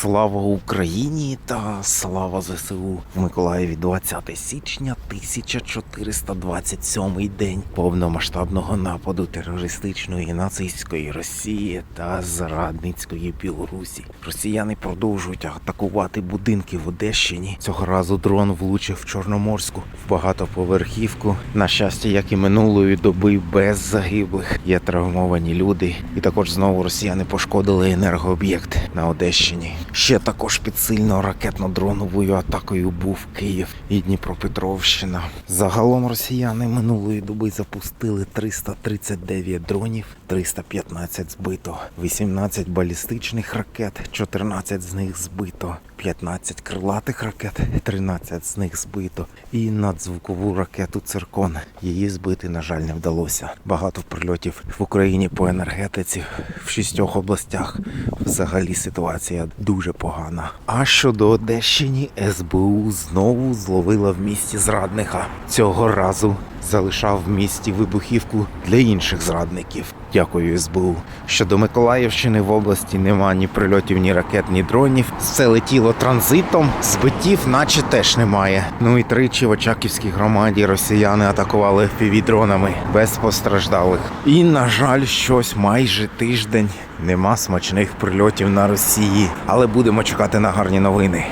Слава Україні та слава ЗСУ в Миколаєві 20 січня 1427 день повномасштабного нападу терористичної нацистської Росії та зрадницької Білорусі. Росіяни продовжують атакувати будинки в Одещині. Цього разу дрон влучив в Чорноморську в багатоповерхівку. На щастя, як і минулої доби, без загиблих є травмовані люди. І також знову росіяни пошкодили енергооб'єкт на Одещині. Ще також під сильно ракетно-дроновою атакою був Київ і Дніпропетровщина. Загалом росіяни минулої доби запустили 339 дронів, 315 збито, 18 балістичних ракет, 14 з них збито, 15 крилатих ракет, 13 з них збито, і надзвукову ракету Циркон. Її збити, на жаль, не вдалося. Багато прильотів в Україні по енергетиці в шістьох областях. Взагалі ситуація дуже погана. А щодо Одещині, СБУ знову зловила в місті зрадника. Цього разу залишав в місті вибухівку для інших зрадників. Дякую СБУ. Щодо Миколаївщини в області нема ні прильотів, ні ракет, ні дронів. Все летіло транзитом. Збиттів, наче теж немає. Ну і тричі в Очаківській громаді росіяни атакували FPV-дронами без постраждалих. І, на жаль, щось майже тиждень нема смачних прильотів на Росії. Але будемо чекати на гарні новини.